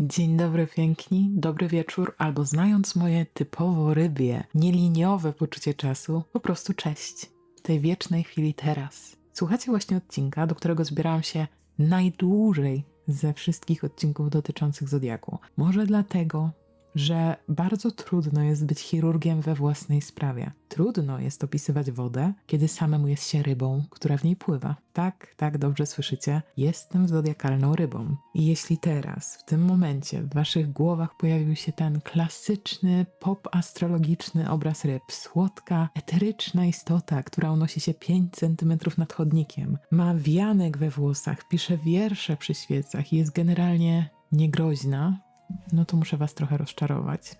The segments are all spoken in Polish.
Dzień dobry piękni, dobry wieczór, albo znając moje typowo rybie, nieliniowe poczucie czasu, po prostu cześć. W tej wiecznej chwili teraz. Słuchacie właśnie odcinka, do którego zbierałam się najdłużej ze wszystkich odcinków dotyczących Zodiaku. Może dlatego, że bardzo trudno jest być chirurgiem we własnej sprawie. Trudno jest opisywać wodę, kiedy samemu jest się rybą, która w niej pływa. Tak, tak dobrze słyszycie, jestem zodiakalną rybą. I jeśli teraz, w tym momencie, w waszych głowach pojawił się ten klasyczny, pop-astrologiczny obraz ryb, słodka, eteryczna istota, która unosi się 5 cm nad chodnikiem, ma wianek we włosach, pisze wiersze przy świecach i jest generalnie niegroźna, no to muszę was trochę rozczarować.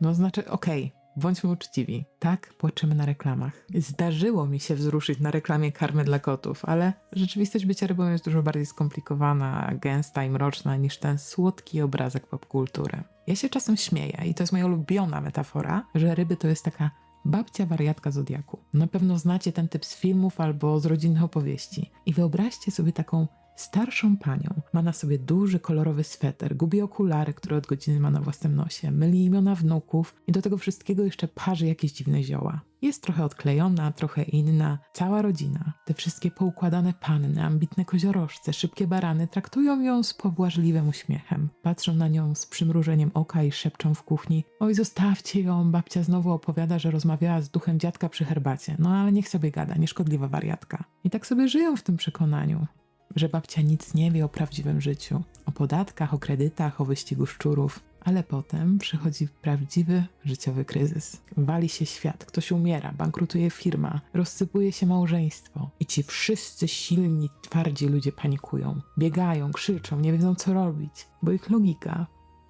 No znaczy, okej, bądźmy uczciwi. Tak, płaczymy na reklamach. Zdarzyło mi się wzruszyć na reklamie karmy dla kotów, ale rzeczywistość bycia rybą jest dużo bardziej skomplikowana, gęsta i mroczna niż ten słodki obrazek popkultury. Ja się czasem śmieję i to jest moja ulubiona metafora, że ryby to jest taka babcia wariatka Zodiaku. Na pewno znacie ten typ z filmów albo z rodzinnych opowieści. I wyobraźcie sobie taką starszą panią. Ma na sobie duży, kolorowy sweter, gubi okulary, które od godziny ma na własnym nosie, myli imiona wnuków i do tego wszystkiego jeszcze parzy jakieś dziwne zioła. Jest trochę odklejona, trochę inna. Cała rodzina, te wszystkie poukładane panny, ambitne koziorożce, szybkie barany traktują ją z pobłażliwym uśmiechem. Patrzą na nią z przymrużeniem oka i szepczą w kuchni: Oj, zostawcie ją, babcia znowu opowiada, że rozmawiała z duchem dziadka przy herbacie. No ale niech sobie gada, nieszkodliwa wariatka. I tak sobie żyją w tym przekonaniu że babcia nic nie wie o prawdziwym życiu, o podatkach, o kredytach, o wyścigu szczurów. Ale potem przychodzi prawdziwy życiowy kryzys. Wali się świat, ktoś umiera, bankrutuje firma, rozsypuje się małżeństwo. I ci wszyscy silni, twardzi ludzie panikują. Biegają, krzyczą, nie wiedzą co robić, bo ich logika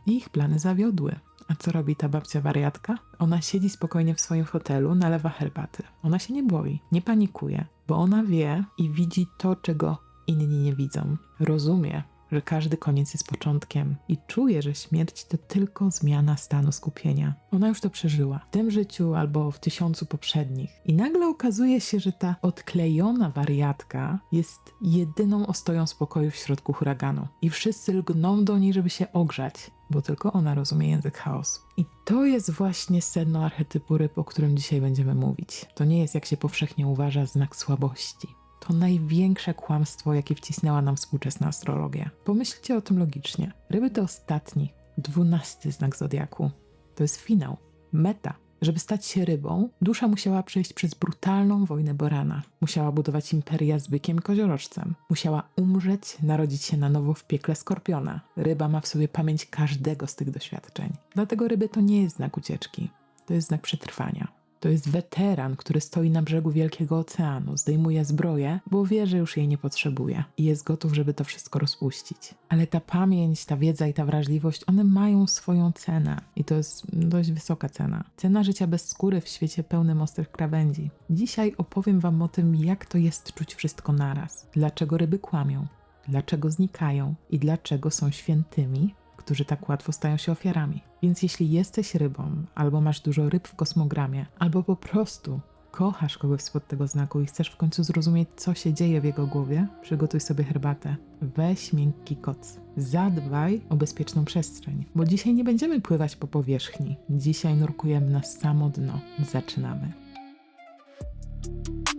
i ich plany zawiodły. A co robi ta babcia wariatka? Ona siedzi spokojnie w swoim fotelu, nalewa herbaty. Ona się nie boi, nie panikuje, bo ona wie i widzi to, czego inni nie widzą. Rozumie, że każdy koniec jest początkiem i czuje, że śmierć to tylko zmiana stanu skupienia. Ona już to przeżyła w tym życiu albo w tysiącu poprzednich. I nagle okazuje się, że ta odklejona wariatka jest jedyną ostoją spokoju w środku huraganu. I wszyscy lgną do niej, żeby się ogrzać, bo tylko ona rozumie język chaosu. I to jest właśnie sedno archetypu ryb, o którym dzisiaj będziemy mówić. To nie jest, jak się powszechnie uważa, znak słabości to największe kłamstwo, jakie wcisnęła nam współczesna astrologia. Pomyślcie o tym logicznie. Ryby to ostatni, dwunasty znak zodiaku. To jest finał, meta. Żeby stać się rybą, dusza musiała przejść przez brutalną wojnę Borana. Musiała budować imperia z bykiem i koziorożcem. Musiała umrzeć, narodzić się na nowo w piekle skorpiona. Ryba ma w sobie pamięć każdego z tych doświadczeń. Dlatego ryby to nie jest znak ucieczki, to jest znak przetrwania. To jest weteran, który stoi na brzegu Wielkiego Oceanu, zdejmuje zbroję, bo wie, że już jej nie potrzebuje i jest gotów, żeby to wszystko rozpuścić. Ale ta pamięć, ta wiedza i ta wrażliwość, one mają swoją cenę i to jest dość wysoka cena. Cena życia bez skóry w świecie pełnym ostrych krawędzi. Dzisiaj opowiem Wam o tym, jak to jest czuć wszystko naraz. Dlaczego ryby kłamią, dlaczego znikają i dlaczego są świętymi, którzy tak łatwo stają się ofiarami. Więc jeśli jesteś rybą, albo masz dużo ryb w kosmogramie, albo po prostu kochasz kogoś spod tego znaku i chcesz w końcu zrozumieć, co się dzieje w jego głowie, przygotuj sobie herbatę. Weź miękki koc. Zadbaj o bezpieczną przestrzeń, bo dzisiaj nie będziemy pływać po powierzchni. Dzisiaj nurkujemy na samo dno. Zaczynamy.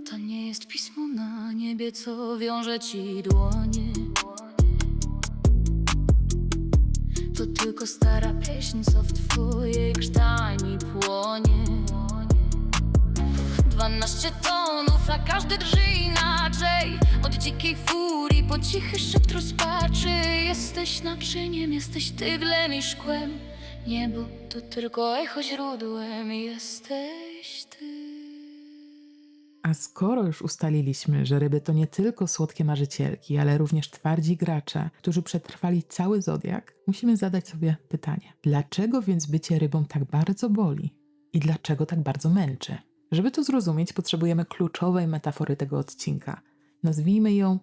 To nie jest pismo na niebie, co wiąże ci dłonie. To tylko stara pieśń, co w twojej krtani płonie. Dwanaście tonów, a każdy drży inaczej. Od dzikiej furii po cichy szept rozpaczy. Jesteś naczyniem, jesteś tyglem i szkłem. Niebo to tylko echo źródłem. Jesteś. A skoro już ustaliliśmy, że ryby to nie tylko słodkie marzycielki, ale również twardzi gracze, którzy przetrwali cały zodiak, musimy zadać sobie pytanie: dlaczego więc bycie rybą tak bardzo boli? I dlaczego tak bardzo męczy? Żeby to zrozumieć, potrzebujemy kluczowej metafory tego odcinka. Nazwijmy ją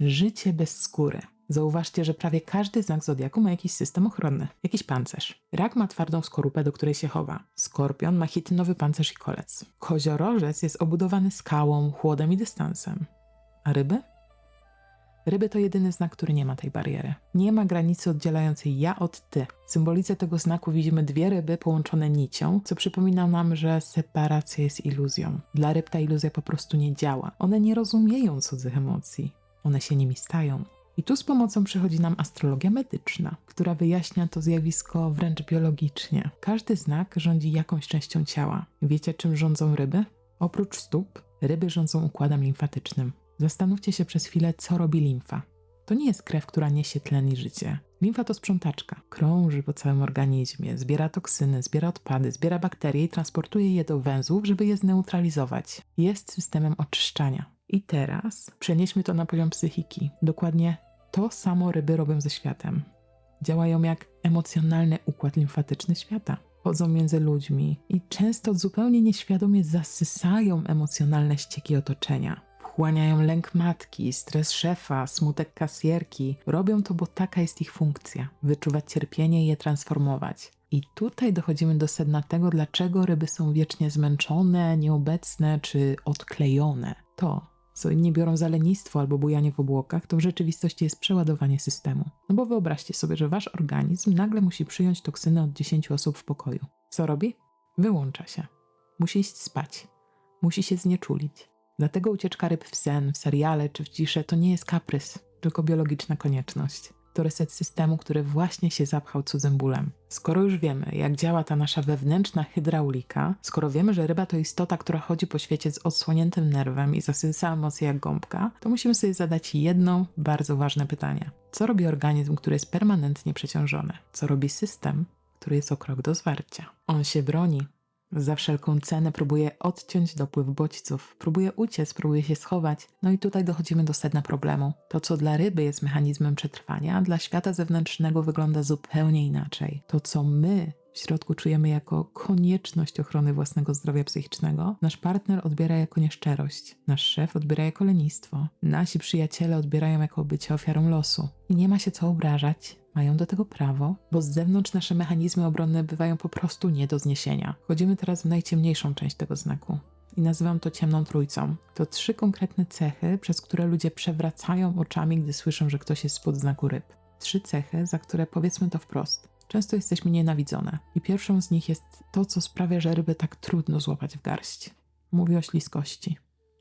życie bez skóry. Zauważcie, że prawie każdy znak zodiaku ma jakiś system ochronny, jakiś pancerz. Rak ma twardą skorupę, do której się chowa. Skorpion ma chitynowy pancerz i kolec. Koziorożec jest obudowany skałą, chłodem i dystansem. A ryby? Ryby to jedyny znak, który nie ma tej bariery. Nie ma granicy oddzielającej ja od ty. W symbolice tego znaku widzimy dwie ryby połączone nicią, co przypomina nam, że separacja jest iluzją. Dla ryb ta iluzja po prostu nie działa. One nie rozumieją cudzych emocji. One się nimi stają. I tu z pomocą przychodzi nam astrologia medyczna, która wyjaśnia to zjawisko wręcz biologicznie. Każdy znak rządzi jakąś częścią ciała. Wiecie, czym rządzą ryby? Oprócz stóp, ryby rządzą układem limfatycznym. Zastanówcie się przez chwilę, co robi limfa. To nie jest krew, która niesie tlen i życie. Limfa to sprzątaczka. Krąży po całym organizmie, zbiera toksyny, zbiera odpady, zbiera bakterie i transportuje je do węzłów, żeby je zneutralizować. Jest systemem oczyszczania. I teraz przenieśmy to na poziom psychiki. Dokładnie to samo ryby robią ze światem. Działają jak emocjonalny układ limfatyczny świata. Chodzą między ludźmi i często zupełnie nieświadomie zasysają emocjonalne ścieki otoczenia. Wchłaniają lęk matki, stres szefa, smutek kasjerki. Robią to, bo taka jest ich funkcja wyczuwać cierpienie i je transformować. I tutaj dochodzimy do sedna tego, dlaczego ryby są wiecznie zmęczone, nieobecne czy odklejone. To, co inni biorą za lenistwo albo bujanie w obłokach, to w rzeczywistości jest przeładowanie systemu. No bo wyobraźcie sobie, że wasz organizm nagle musi przyjąć toksyny od 10 osób w pokoju. Co robi? Wyłącza się. Musi iść spać. Musi się znieczulić. Dlatego ucieczka ryb w sen, w seriale czy w ciszę to nie jest kaprys, tylko biologiczna konieczność. To reset systemu, który właśnie się zapchał cudzym bólem. Skoro już wiemy, jak działa ta nasza wewnętrzna hydraulika, skoro wiemy, że ryba to istota, która chodzi po świecie z odsłoniętym nerwem i zasysa emocje jak gąbka, to musimy sobie zadać jedno bardzo ważne pytanie. Co robi organizm, który jest permanentnie przeciążony? Co robi system, który jest o krok do zwarcia? On się broni, za wszelką cenę próbuje odciąć dopływ bodźców, próbuje uciec, próbuje się schować. No i tutaj dochodzimy do sedna problemu. To, co dla ryby jest mechanizmem przetrwania, dla świata zewnętrznego wygląda zupełnie inaczej. To, co my w środku czujemy jako konieczność ochrony własnego zdrowia psychicznego, nasz partner odbiera jako nieszczerość, nasz szef odbiera jako lenistwo, nasi przyjaciele odbierają jako bycie ofiarą losu. I nie ma się co obrażać, mają do tego prawo, bo z zewnątrz nasze mechanizmy obronne bywają po prostu nie do zniesienia. Wchodzimy teraz w najciemniejszą część tego znaku. I nazywam to ciemną trójcą. To trzy konkretne cechy, przez które ludzie przewracają oczami, gdy słyszą, że ktoś jest spod znaku ryb. Trzy cechy, za które powiedzmy to wprost. Często jesteśmy nienawidzone. I pierwszą z nich jest to, co sprawia, że ryby tak trudno złapać w garść. Mówię o śliskości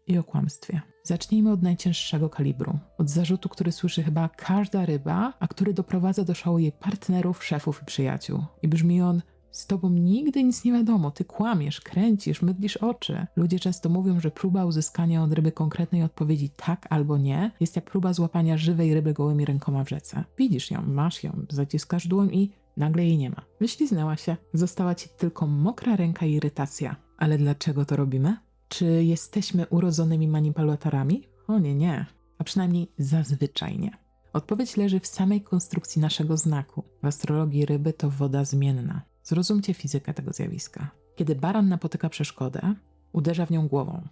i o kłamstwie. Zacznijmy od najcięższego kalibru, od zarzutu, który słyszy chyba każda ryba, a który doprowadza do szału jej partnerów, szefów i przyjaciół. I brzmi on: Z tobą nigdy nic nie wiadomo, ty kłamiesz, kręcisz, mydlisz oczy. Ludzie często mówią, że próba uzyskania od ryby konkretnej odpowiedzi tak albo nie jest jak próba złapania żywej ryby gołymi rękoma w rzece. Widzisz ją, masz ją, zaciskasz dłoń i nagle jej nie ma. Wyśliznęła się, została ci tylko mokra ręka i irytacja. Ale dlaczego to robimy? Czy jesteśmy urodzonymi manipulatorami? O nie, nie. A przynajmniej zazwyczaj nie. Odpowiedź leży w samej konstrukcji naszego znaku. W astrologii ryby to woda zmienna. Zrozumcie fizykę tego zjawiska. Kiedy baran napotyka przeszkodę, uderza w nią głową.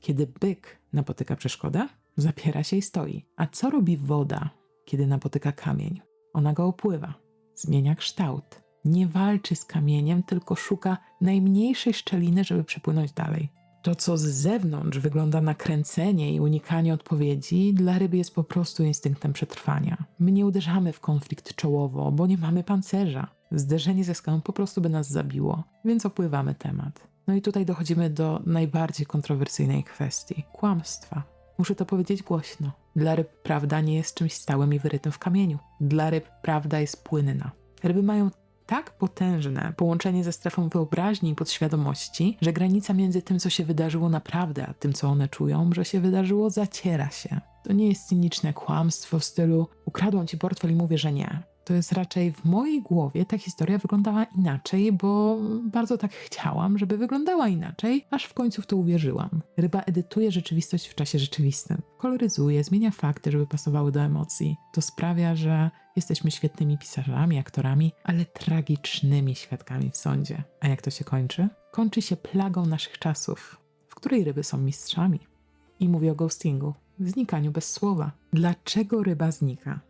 Kiedy byk napotyka przeszkodę, zapiera się i stoi. A co robi woda, kiedy napotyka kamień? Ona go opływa, zmienia kształt. Nie walczy z kamieniem, tylko szuka najmniejszej szczeliny, żeby przepłynąć dalej. To, co z zewnątrz wygląda na kręcenie i unikanie odpowiedzi, dla ryby jest po prostu instynktem przetrwania. My nie uderzamy w konflikt czołowo, bo nie mamy pancerza. Zderzenie ze skałą po prostu by nas zabiło, więc opływamy temat. No i tutaj dochodzimy do najbardziej kontrowersyjnej kwestii kłamstwa. Muszę to powiedzieć głośno. Dla ryb prawda nie jest czymś stałym i wyrytym w kamieniu. Dla ryb prawda jest płynna. Ryby mają tak potężne połączenie ze strefą wyobraźni i podświadomości, że granica między tym, co się wydarzyło naprawdę, a tym, co one czują, że się wydarzyło, zaciera się. To nie jest cyniczne kłamstwo w stylu ukradłam ci portfel i mówię, że nie. To jest raczej w mojej głowie ta historia wyglądała inaczej, bo bardzo tak chciałam, żeby wyglądała inaczej, aż w końcu w to uwierzyłam. Ryba edytuje rzeczywistość w czasie rzeczywistym. Koloryzuje, zmienia fakty, żeby pasowały do emocji. To sprawia, że jesteśmy świetnymi pisarzami, aktorami, ale tragicznymi świadkami w sądzie. A jak to się kończy? Kończy się plagą naszych czasów, w której ryby są mistrzami. I mówię o ghostingu, znikaniu bez słowa. Dlaczego ryba znika?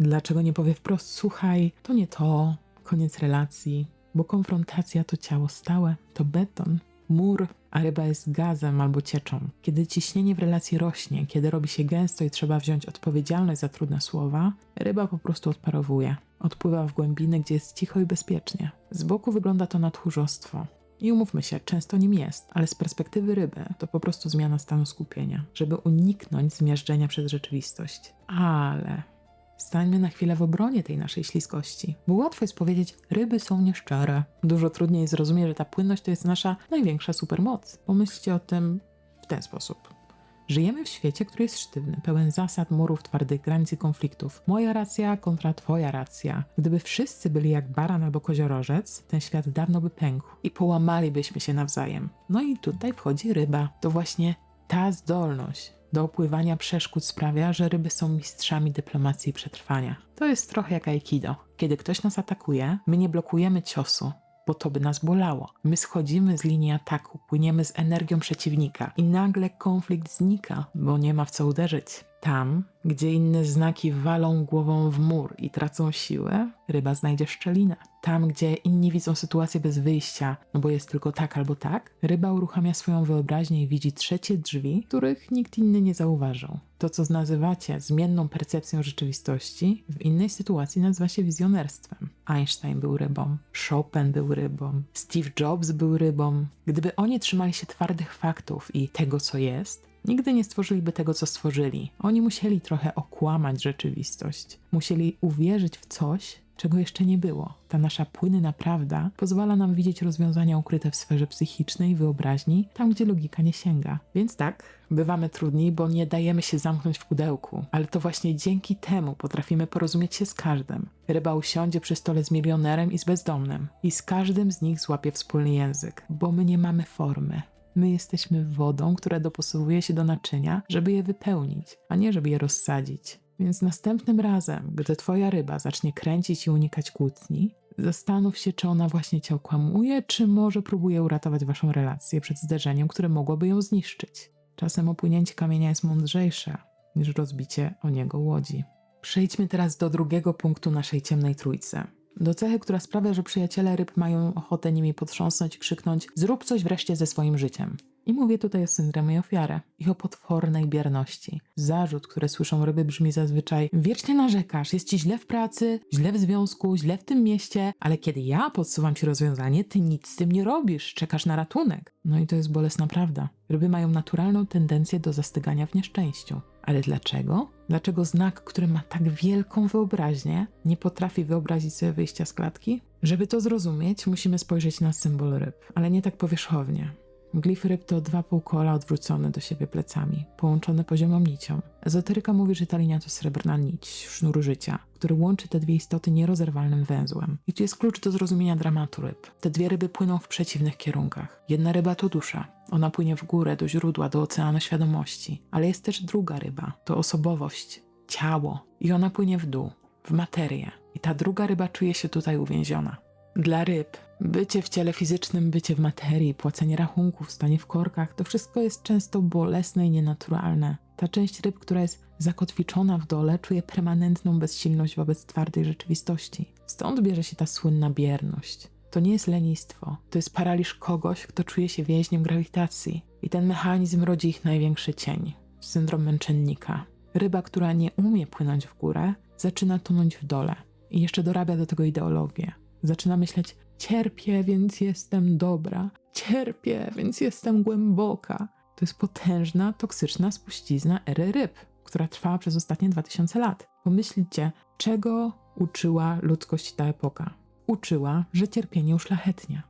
Dlaczego nie powie wprost, słuchaj, to nie to, koniec relacji, bo konfrontacja to ciało stałe, to beton, mur, a ryba jest gazem albo cieczą. Kiedy ciśnienie w relacji rośnie, kiedy robi się gęsto i trzeba wziąć odpowiedzialność za trudne słowa, ryba po prostu odparowuje. Odpływa w głębiny, gdzie jest cicho i bezpiecznie. Z boku wygląda to na tchórzostwo. I umówmy się, często nim jest, ale z perspektywy ryby to po prostu zmiana stanu skupienia, żeby uniknąć zmiażdżenia przez rzeczywistość. Ale Stańmy na chwilę w obronie tej naszej śliskości, bo łatwo jest powiedzieć, ryby są nieszczere. Dużo trudniej zrozumieć, że ta płynność to jest nasza największa supermoc. Pomyślcie o tym w ten sposób. Żyjemy w świecie, który jest sztywny, pełen zasad, murów, twardych granic i konfliktów. Moja racja kontra twoja racja. Gdyby wszyscy byli jak baran albo koziorożec, ten świat dawno by pękł i połamalibyśmy się nawzajem. No i tutaj wchodzi ryba. To właśnie ta zdolność do opływania przeszkód sprawia, że ryby są mistrzami dyplomacji i przetrwania. To jest trochę jak aikido. Kiedy ktoś nas atakuje, my nie blokujemy ciosu, bo to by nas bolało. My schodzimy z linii ataku, płyniemy z energią przeciwnika i nagle konflikt znika, bo nie ma w co uderzyć. Tam, gdzie inne znaki walą głową w mur i tracą siłę, ryba znajdzie szczelinę. Tam, gdzie inni widzą sytuację bez wyjścia, no bo jest tylko tak albo tak, ryba uruchamia swoją wyobraźnię i widzi trzecie drzwi, których nikt inny nie zauważył. To, co nazywacie zmienną percepcją rzeczywistości, w innej sytuacji nazywa się wizjonerstwem. Einstein był rybą, Chopin był rybą, Steve Jobs był rybą. Gdyby oni trzymali się twardych faktów i tego, co jest, nigdy nie stworzyliby tego, co stworzyli. Oni musieli trochę okłamać rzeczywistość. Musieli uwierzyć w coś, czego jeszcze nie było. Ta nasza płynna prawda pozwala nam widzieć rozwiązania ukryte w sferze psychicznej wyobraźni, tam gdzie logika nie sięga. Więc tak, bywamy trudni, bo nie dajemy się zamknąć w pudełku, ale to właśnie dzięki temu potrafimy porozumieć się z każdym. Ryba usiądzie przy stole z milionerem i z bezdomnym i z każdym z nich złapie wspólny język, bo my nie mamy formy. My jesteśmy wodą, która dopasowuje się do naczynia, żeby je wypełnić, a nie żeby je rozsadzić. Więc następnym razem, gdy twoja ryba zacznie kręcić i unikać kłótni, zastanów się, czy ona właśnie cię okłamuje, czy może próbuje uratować waszą relację przed zderzeniem, które mogłoby ją zniszczyć. Czasem opłynięcie kamienia jest mądrzejsze niż rozbicie o niego łodzi. Przejdźmy teraz do drugiego punktu naszej ciemnej trójcy. Do cechy, która sprawia, że przyjaciele ryb mają ochotę nimi potrząsnąć i krzyknąć: Zrób coś wreszcie ze swoim życiem. I mówię tutaj o syndromie ofiary i o potwornej bierności. Zarzut, który słyszą ryby, brzmi zazwyczaj: Wiecznie narzekasz, jest ci źle w pracy, źle w związku, źle w tym mieście, ale kiedy ja podsuwam ci rozwiązanie, ty nic z tym nie robisz, czekasz na ratunek. No i to jest bolesna prawda. Ryby mają naturalną tendencję do zastygania w nieszczęściu. Ale dlaczego? Dlaczego znak, który ma tak wielką wyobraźnię, nie potrafi wyobrazić sobie wyjścia z klatki? Żeby to zrozumieć, musimy spojrzeć na symbol ryb, ale nie tak powierzchownie. Glify ryb to dwa półkola odwrócone do siebie plecami, połączone poziomą nicią. Ezoteryka mówi, że ta linia to srebrna nić, sznur życia, który łączy te dwie istoty nierozerwalnym węzłem. I tu jest klucz do zrozumienia dramatu ryb. Te dwie ryby płyną w przeciwnych kierunkach. Jedna ryba to dusza. Ona płynie w górę, do źródła, do oceanu świadomości. Ale jest też druga ryba. To osobowość, ciało. I ona płynie w dół, w materię. I ta druga ryba czuje się tutaj uwięziona. Dla ryb bycie w ciele fizycznym, bycie w materii, płacenie rachunków, stanie w korkach to wszystko jest często bolesne i nienaturalne. Ta część ryb, która jest zakotwiczona w dole, czuje permanentną bezsilność wobec twardej rzeczywistości. Stąd bierze się ta słynna bierność. To nie jest lenistwo, to jest paraliż kogoś, kto czuje się więźniem grawitacji. I ten mechanizm rodzi ich największy cień syndrom męczennika. Ryba, która nie umie płynąć w górę, zaczyna tonąć w dole. I jeszcze dorabia do tego ideologię. Zaczyna myśleć: cierpię, więc jestem dobra, cierpię, więc jestem głęboka. To jest potężna, toksyczna spuścizna ery ryb, która trwała przez ostatnie 2000 lat. Pomyślcie, czego uczyła ludzkość ta epoka? Uczyła, że cierpienie uszlachetnia,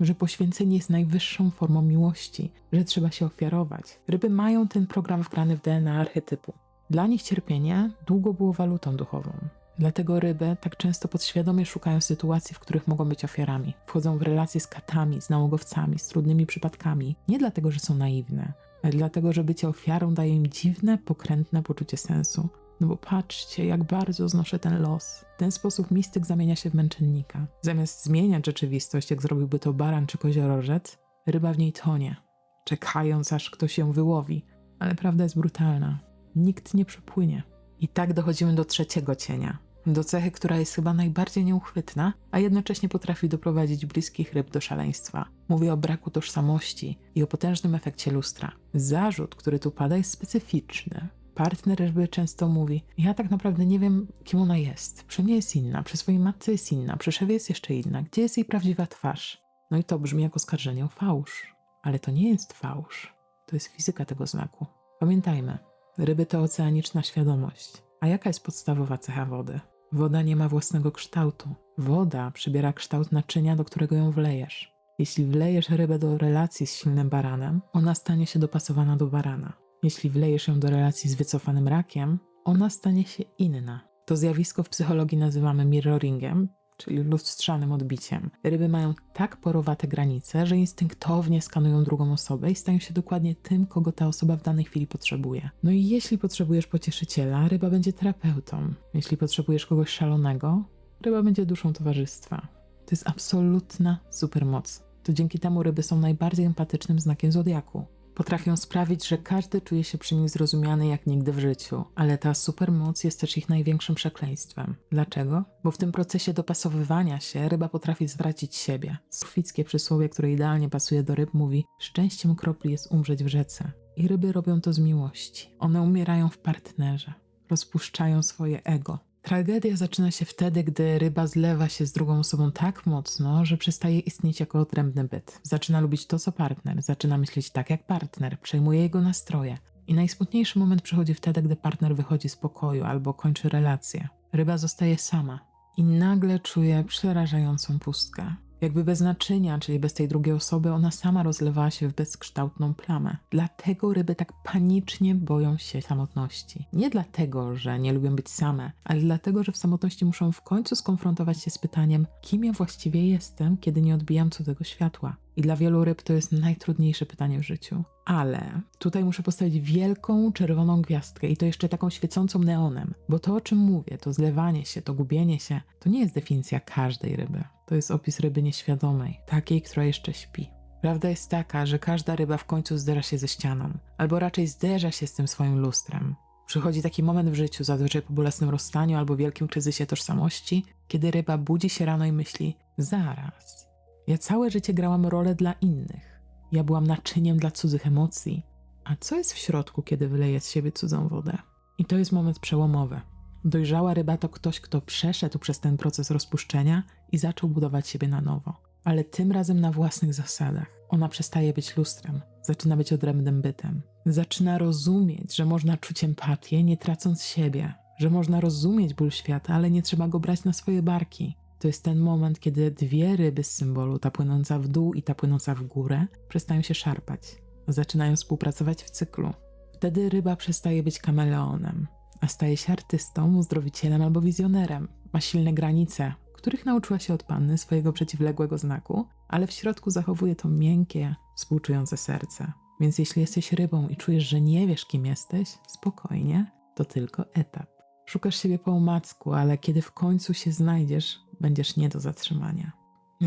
że poświęcenie jest najwyższą formą miłości, że trzeba się ofiarować. Ryby mają ten program wgrany w DNA archetypu. Dla nich cierpienie długo było walutą duchową. Dlatego ryby tak często podświadomie szukają sytuacji, w których mogą być ofiarami. Wchodzą w relacje z katami, z nałogowcami, z trudnymi przypadkami. Nie dlatego, że są naiwne, ale dlatego, że bycie ofiarą daje im dziwne, pokrętne poczucie sensu. No bo patrzcie, jak bardzo znoszę ten los. W ten sposób mistyk zamienia się w męczennika. Zamiast zmieniać rzeczywistość, jak zrobiłby to baran czy koziorożec, ryba w niej tonie, czekając aż ktoś ją wyłowi. Ale prawda jest brutalna. Nikt nie przepłynie. I tak dochodzimy do trzeciego cienia Do cechy, która jest chyba najbardziej nieuchwytna, a jednocześnie potrafi doprowadzić bliskich ryb do szaleństwa. Mówię o braku tożsamości i o potężnym efekcie lustra. Zarzut, który tu pada, jest specyficzny. Partner ryby często mówi: Ja tak naprawdę nie wiem, kim ona jest. Przy mnie jest inna, przy swojej matce jest inna, przy szewie jest jeszcze inna. Gdzie jest jej prawdziwa twarz? No i to brzmi jak oskarżenie o fałsz. Ale to nie jest fałsz. To jest fizyka tego znaku. Pamiętajmy, ryby to oceaniczna świadomość. A jaka jest podstawowa cecha wody? Woda nie ma własnego kształtu. Woda przybiera kształt naczynia, do którego ją wlejesz. Jeśli wlejesz rybę do relacji z silnym baranem, ona stanie się dopasowana do barana. Jeśli wlejesz ją do relacji z wycofanym rakiem, ona stanie się inna. To zjawisko w psychologii nazywamy mirroringiem, czyli lustrzanym odbiciem. Ryby mają tak porowate granice, że instynktownie skanują drugą osobę i stają się dokładnie tym, kogo ta osoba w danej chwili potrzebuje. No i jeśli potrzebujesz pocieszyciela, ryba będzie terapeutą. Jeśli potrzebujesz kogoś szalonego, ryba będzie duszą towarzystwa. To jest absolutna supermoc. To dzięki temu ryby są najbardziej empatycznym znakiem zodiaku. Potrafią sprawić, że każdy czuje się przy nich zrozumiany jak nigdy w życiu, ale ta supermoc jest też ich największym przekleństwem. Dlaczego? Bo w tym procesie dopasowywania się ryba potrafi zwracić siebie. Sufickie przysłowie, które idealnie pasuje do ryb, mówi: Szczęściem kropli jest umrzeć w rzece. I ryby robią to z miłości. One umierają w partnerze, rozpuszczają swoje ego. Tragedia zaczyna się wtedy, gdy ryba zlewa się z drugą osobą tak mocno, że przestaje istnieć jako odrębny byt. Zaczyna lubić to, co partner, zaczyna myśleć tak jak partner, przejmuje jego nastroje. I najsmutniejszy moment przychodzi wtedy, gdy partner wychodzi z pokoju albo kończy relację. Ryba zostaje sama i nagle czuje przerażającą pustkę. Jakby bez naczynia, czyli bez tej drugiej osoby, ona sama rozlewała się w bezkształtną plamę. Dlatego ryby tak panicznie boją się samotności. Nie dlatego, że nie lubią być same, ale dlatego, że w samotności muszą w końcu skonfrontować się z pytaniem, kim ja właściwie jestem, kiedy nie odbijam cudzego światła. I dla wielu ryb to jest najtrudniejsze pytanie w życiu. Ale tutaj muszę postawić wielką czerwoną gwiazdkę i to jeszcze taką świecącą neonem, bo to o czym mówię, to zlewanie się, to gubienie się, to nie jest definicja każdej ryby. To jest opis ryby nieświadomej, takiej, która jeszcze śpi. Prawda jest taka, że każda ryba w końcu zderza się ze ścianą, albo raczej zderza się z tym swoim lustrem. Przychodzi taki moment w życiu, zazwyczaj po bolesnym rozstaniu albo wielkim kryzysie tożsamości, kiedy ryba budzi się rano i myśli: Zaraz, ja całe życie grałam rolę dla innych. Ja byłam naczyniem dla cudzych emocji. A co jest w środku, kiedy wyleje z siebie cudzą wodę? I to jest moment przełomowy. Dojrzała ryba to ktoś, kto przeszedł przez ten proces rozpuszczenia i zaczął budować siebie na nowo. Ale tym razem na własnych zasadach. Ona przestaje być lustrem, zaczyna być odrębnym bytem. Zaczyna rozumieć, że można czuć empatię, nie tracąc siebie, że można rozumieć ból świata, ale nie trzeba go brać na swoje barki. To jest ten moment, kiedy dwie ryby z symbolu, ta płynąca w dół i ta płynąca w górę, przestają się szarpać. Zaczynają współpracować w cyklu. Wtedy ryba przestaje być kameleonem, a staje się artystą, uzdrowicielem albo wizjonerem. Ma silne granice, których nauczyła się od panny swojego przeciwległego znaku, ale w środku zachowuje to miękkie, współczujące serce. Więc jeśli jesteś rybą i czujesz, że nie wiesz, kim jesteś, spokojnie, to tylko etap. Szukasz siebie po omacku, ale kiedy w końcu się znajdziesz, będziesz nie do zatrzymania.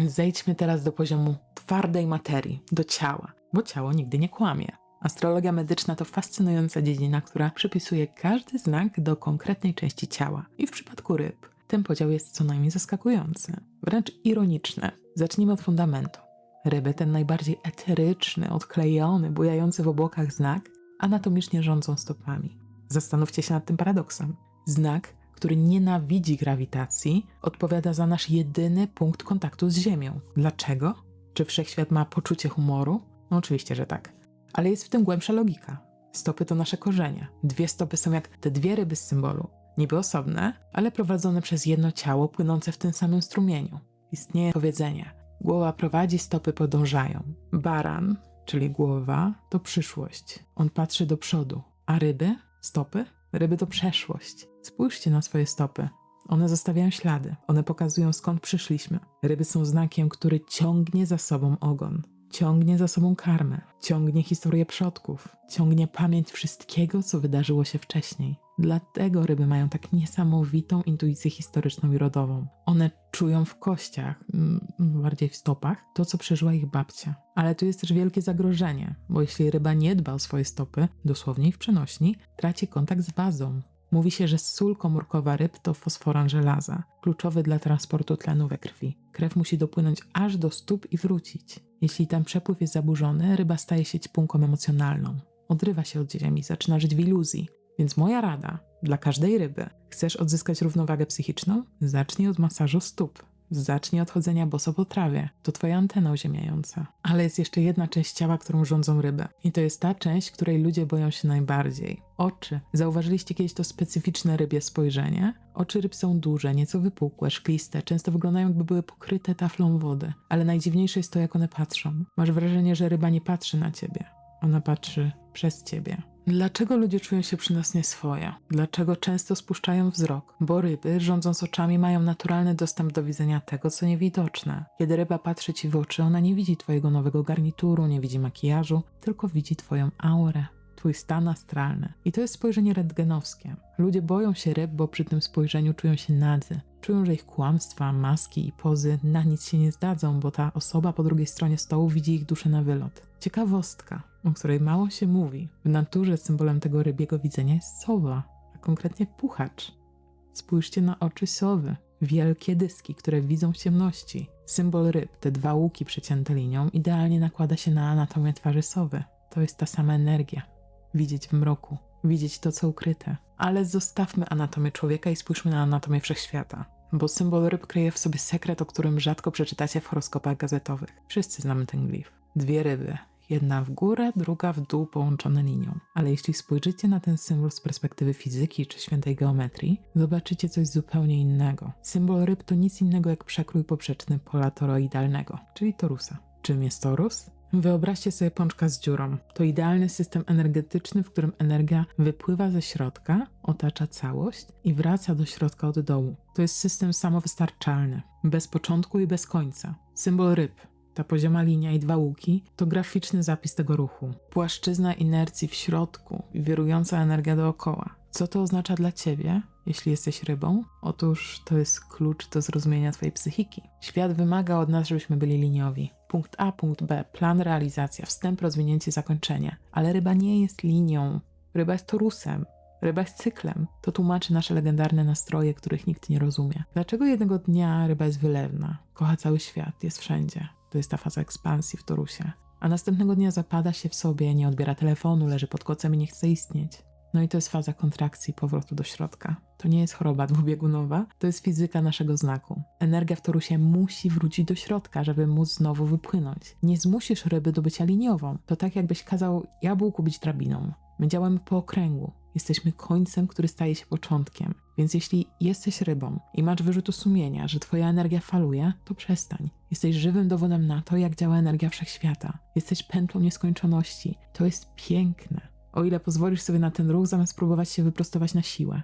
Zejdźmy teraz do poziomu twardej materii, do ciała, bo ciało nigdy nie kłamie. Astrologia medyczna to fascynująca dziedzina, która przypisuje każdy znak do konkretnej części ciała. I w przypadku ryb ten podział jest co najmniej zaskakujący, wręcz ironiczny. Zacznijmy od fundamentu. Ryby, ten najbardziej eteryczny, odklejony, bujający w obłokach znak, anatomicznie rządzą stopami. Zastanówcie się nad tym paradoksem. Znak, który nienawidzi grawitacji, odpowiada za nasz jedyny punkt kontaktu z Ziemią. Dlaczego? Czy wszechświat ma poczucie humoru? No oczywiście, że tak. Ale jest w tym głębsza logika. Stopy to nasze korzenie. Dwie stopy są jak te dwie ryby z symbolu. Niby osobne, ale prowadzone przez jedno ciało płynące w tym samym strumieniu. Istnieje powiedzenie: głowa prowadzi, stopy podążają. Baran, czyli głowa, to przyszłość. On patrzy do przodu, a ryby, stopy, ryby to przeszłość. Spójrzcie na swoje stopy. One zostawiają ślady, one pokazują skąd przyszliśmy. Ryby są znakiem, który ciągnie za sobą ogon, ciągnie za sobą karmę, ciągnie historię przodków, ciągnie pamięć wszystkiego, co wydarzyło się wcześniej. Dlatego ryby mają tak niesamowitą intuicję historyczną i rodową. One czują w kościach, mm, bardziej w stopach, to co przeżyła ich babcia. Ale tu jest też wielkie zagrożenie, bo jeśli ryba nie dba o swoje stopy, dosłownie i w przenośni, traci kontakt z bazą. Mówi się, że sól komórkowa ryb to fosforan żelaza, kluczowy dla transportu tlenu we krwi. Krew musi dopłynąć aż do stóp i wrócić. Jeśli ten przepływ jest zaburzony, ryba staje się ćpunką emocjonalną. Odrywa się od ziemi, zaczyna żyć w iluzji. Więc moja rada dla każdej ryby: chcesz odzyskać równowagę psychiczną? Zacznij od masażu stóp. Zacznij od chodzenia boso po trawie. To twoja antena uziemiająca. Ale jest jeszcze jedna część ciała, którą rządzą ryby. I to jest ta część, której ludzie boją się najbardziej. Oczy. Zauważyliście kiedyś to specyficzne rybie spojrzenie? Oczy ryb są duże, nieco wypukłe, szkliste, często wyglądają jakby były pokryte taflą wody. Ale najdziwniejsze jest to, jak one patrzą. Masz wrażenie, że ryba nie patrzy na ciebie. Ona patrzy przez ciebie. Dlaczego ludzie czują się przy nas nieswoje? Dlaczego często spuszczają wzrok? Bo ryby, rządząc oczami, mają naturalny dostęp do widzenia tego, co niewidoczne. Kiedy ryba patrzy ci w oczy, ona nie widzi twojego nowego garnituru, nie widzi makijażu, tylko widzi twoją aurę. Twój stan astralny. I to jest spojrzenie rentgenowskie. Ludzie boją się ryb, bo przy tym spojrzeniu czują się nadzy. Czują, że ich kłamstwa, maski i pozy na nic się nie zdadzą, bo ta osoba po drugiej stronie stołu widzi ich duszę na wylot. Ciekawostka, o której mało się mówi. W naturze symbolem tego rybiego widzenia jest sowa, a konkretnie puchacz. Spójrzcie na oczy sowy. Wielkie dyski, które widzą w ciemności. Symbol ryb, te dwa łuki przecięte linią, idealnie nakłada się na anatomię twarzy sowy. To jest ta sama energia. Widzieć w mroku, widzieć to, co ukryte. Ale zostawmy anatomię człowieka i spójrzmy na anatomię wszechświata. Bo symbol ryb kryje w sobie sekret, o którym rzadko przeczytacie w horoskopach gazetowych. Wszyscy znamy ten glif. Dwie ryby, Jedna w górę, druga w dół połączone linią. Ale jeśli spojrzycie na ten symbol z perspektywy fizyki czy świętej geometrii, zobaczycie coś zupełnie innego. Symbol ryb to nic innego jak przekrój poprzeczny pola toroidalnego, czyli torusa. Czym jest torus? Wyobraźcie sobie pączka z dziurą. To idealny system energetyczny, w którym energia wypływa ze środka, otacza całość i wraca do środka od dołu. To jest system samowystarczalny, bez początku i bez końca. Symbol ryb ta pozioma linia i dwa łuki to graficzny zapis tego ruchu. Płaszczyzna inercji w środku i wirująca energia dookoła. Co to oznacza dla ciebie, jeśli jesteś rybą? Otóż to jest klucz do zrozumienia twojej psychiki. Świat wymaga od nas, żebyśmy byli liniowi. Punkt A, punkt B, plan, realizacja, wstęp, rozwinięcie, zakończenie. Ale ryba nie jest linią. Ryba jest torusem. Ryba jest cyklem. To tłumaczy nasze legendarne nastroje, których nikt nie rozumie. Dlaczego jednego dnia ryba jest wylewna, kocha cały świat, jest wszędzie? To jest ta faza ekspansji w Torusie. A następnego dnia zapada się w sobie, nie odbiera telefonu, leży pod kocem i nie chce istnieć. No i to jest faza kontrakcji, powrotu do środka. To nie jest choroba dwubiegunowa, to jest fizyka naszego znaku. Energia w torusie musi wrócić do środka, żeby móc znowu wypłynąć. Nie zmusisz ryby do bycia liniową. To tak jakbyś kazał jabłku być drabiną. My działamy po okręgu. Jesteśmy końcem, który staje się początkiem. Więc jeśli jesteś rybą i masz wyrzutu sumienia, że twoja energia faluje, to przestań. Jesteś żywym dowodem na to, jak działa energia wszechświata. Jesteś pętlą nieskończoności. To jest piękne. O ile pozwolisz sobie na ten ruch, zamiast próbować się wyprostować na siłę.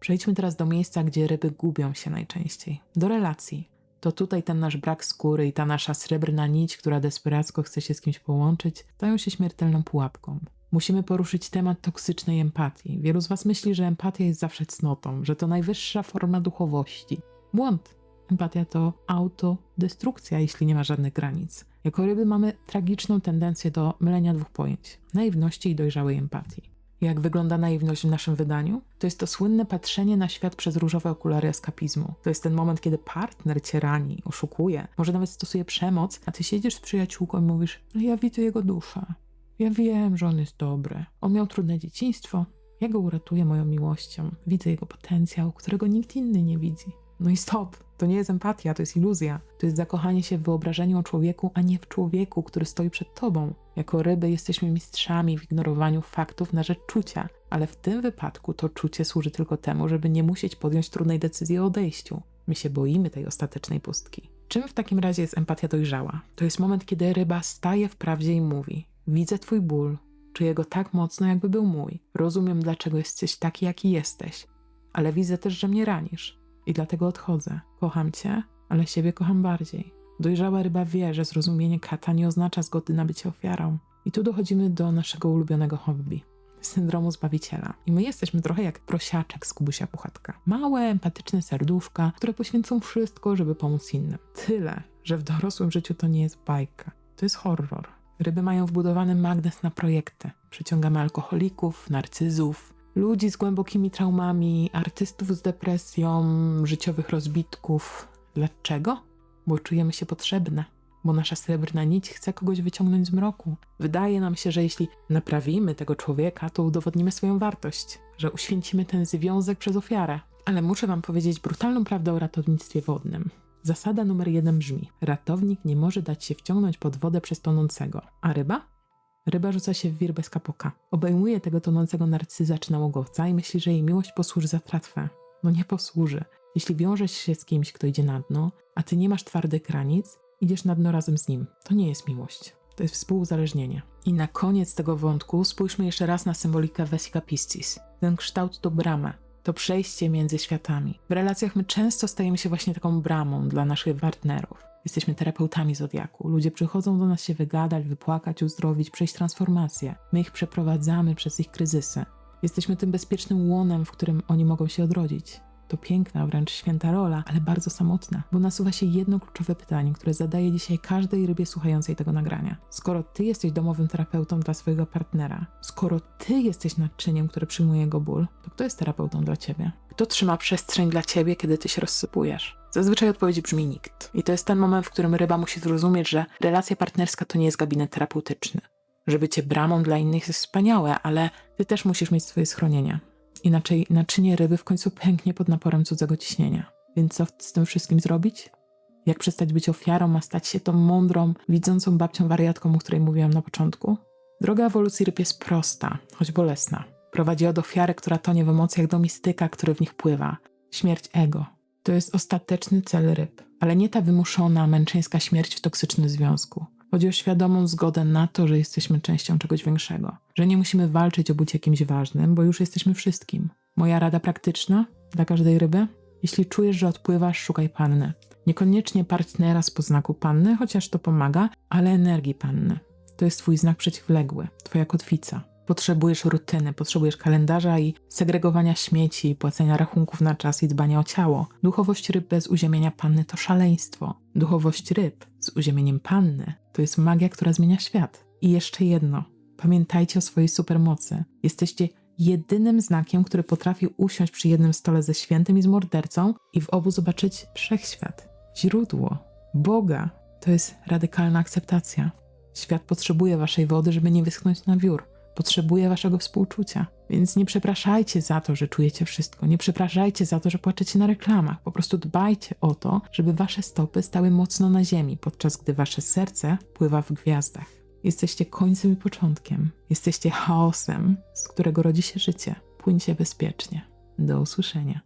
Przejdźmy teraz do miejsca, gdzie ryby gubią się najczęściej. Do relacji. To tutaj ten nasz brak skóry i ta nasza srebrna nić, która desperacko chce się z kimś połączyć, stają się śmiertelną pułapką. Musimy poruszyć temat toksycznej empatii. Wielu z Was myśli, że empatia jest zawsze cnotą, że to najwyższa forma duchowości. Błąd. Empatia to autodestrukcja, jeśli nie ma żadnych granic. Jako ryby mamy tragiczną tendencję do mylenia dwóch pojęć: naiwności i dojrzałej empatii. Jak wygląda naiwność w naszym wydaniu? To jest to słynne patrzenie na świat przez różowe okulary eskapizmu. To jest ten moment, kiedy partner cię rani, oszukuje, może nawet stosuje przemoc, a ty siedzisz z przyjaciółką i mówisz: No ja widzę jego duszę. Ja wiem, że on jest dobry. On miał trudne dzieciństwo. Ja go uratuję moją miłością. Widzę jego potencjał, którego nikt inny nie widzi. No i stop. To nie jest empatia, to jest iluzja. To jest zakochanie się w wyobrażeniu o człowieku, a nie w człowieku, który stoi przed tobą. Jako ryby jesteśmy mistrzami w ignorowaniu faktów na rzecz czucia, ale w tym wypadku to czucie służy tylko temu, żeby nie musieć podjąć trudnej decyzji o odejściu. My się boimy tej ostatecznej pustki. Czym w takim razie jest empatia dojrzała? To jest moment, kiedy ryba staje w prawdzie i mówi: Widzę twój ból, czuję go tak mocno, jakby był mój. Rozumiem, dlaczego jesteś taki, jaki jesteś, ale widzę też, że mnie ranisz i dlatego odchodzę. Kocham cię, ale siebie kocham bardziej. Dojrzała ryba wie, że zrozumienie kata nie oznacza zgody na bycie ofiarą. I tu dochodzimy do naszego ulubionego hobby syndromu zbawiciela. I my jesteśmy trochę jak prosiaczek z Kubusia Puchatka. Małe, empatyczne serduszka, które poświęcą wszystko, żeby pomóc innym. Tyle, że w dorosłym życiu to nie jest bajka. To jest horror. Ryby mają wbudowany magnes na projekty. Przyciągamy alkoholików, narcyzów, Ludzi z głębokimi traumami, artystów z depresją, życiowych rozbitków. Dlaczego? Bo czujemy się potrzebne. Bo nasza srebrna nić chce kogoś wyciągnąć z mroku. Wydaje nam się, że jeśli naprawimy tego człowieka, to udowodnimy swoją wartość, że uświęcimy ten związek przez ofiarę. Ale muszę Wam powiedzieć brutalną prawdę o ratownictwie wodnym. Zasada numer jeden brzmi: ratownik nie może dać się wciągnąć pod wodę przez tonącego. A ryba? Ryba rzuca się w wir bez kapoka. Obejmuje tego tonącego narcyza czy nałogowca i myśli, że jej miłość posłuży za tratwę. No nie posłuży. Jeśli wiążesz się z kimś, kto idzie na dno, a ty nie masz twardych granic, idziesz na dno razem z nim. To nie jest miłość. To jest współuzależnienie. I na koniec tego wątku spójrzmy jeszcze raz na symbolikę Vesica Piscis. Ten kształt to brama, to przejście między światami. W relacjach my często stajemy się właśnie taką bramą dla naszych partnerów. Jesteśmy terapeutami zodiaku. Ludzie przychodzą do nas się wygadać, wypłakać, uzdrowić, przejść transformację. My ich przeprowadzamy przez ich kryzysy. Jesteśmy tym bezpiecznym łonem, w którym oni mogą się odrodzić. To piękna, wręcz święta rola, ale bardzo samotna, bo nasuwa się jedno kluczowe pytanie, które zadaję dzisiaj każdej rybie słuchającej tego nagrania. Skoro ty jesteś domowym terapeutą dla swojego partnera, skoro ty jesteś naczyniem, które przyjmuje jego ból, to kto jest terapeutą dla ciebie? Kto trzyma przestrzeń dla ciebie, kiedy ty się rozsypujesz? Zazwyczaj odpowiedź brzmi nikt. I to jest ten moment, w którym ryba musi zrozumieć, że relacja partnerska to nie jest gabinet terapeutyczny. Że bycie bramą dla innych jest wspaniałe, ale ty też musisz mieć swoje schronienie. Inaczej naczynie ryby w końcu pęknie pod naporem cudzego ciśnienia. Więc co z tym wszystkim zrobić? Jak przestać być ofiarą, a stać się tą mądrą, widzącą babcią wariatką, o której mówiłam na początku? Droga ewolucji ryb jest prosta, choć bolesna. Prowadzi od ofiary, która tonie w emocjach, do mistyka, który w nich pływa. Śmierć ego. To jest ostateczny cel ryb, ale nie ta wymuszona, męczeńska śmierć w toksycznym związku. Chodzi o świadomą zgodę na to, że jesteśmy częścią czegoś większego, że nie musimy walczyć o bycie kimś ważnym, bo już jesteśmy wszystkim. Moja rada praktyczna dla każdej ryby? Jeśli czujesz, że odpływasz, szukaj panny. Niekoniecznie partnera z poznaku panny, chociaż to pomaga, ale energii panny. To jest twój znak przeciwległy, twoja kotwica. Potrzebujesz rutyny, potrzebujesz kalendarza i segregowania śmieci, płacenia rachunków na czas i dbania o ciało. Duchowość ryb bez uziemienia panny to szaleństwo. Duchowość ryb z uziemieniem panny to jest magia, która zmienia świat. I jeszcze jedno. Pamiętajcie o swojej supermocy. Jesteście jedynym znakiem, który potrafi usiąść przy jednym stole ze świętym i z mordercą i w obu zobaczyć wszechświat, źródło, Boga. To jest radykalna akceptacja. Świat potrzebuje waszej wody, żeby nie wyschnąć na wiór. Potrzebuje waszego współczucia. Więc nie przepraszajcie za to, że czujecie wszystko. Nie przepraszajcie za to, że płaczecie na reklamach. Po prostu dbajcie o to, żeby wasze stopy stały mocno na ziemi, podczas gdy wasze serce pływa w gwiazdach. Jesteście końcem i początkiem. Jesteście chaosem, z którego rodzi się życie. Płyńcie bezpiecznie. Do usłyszenia.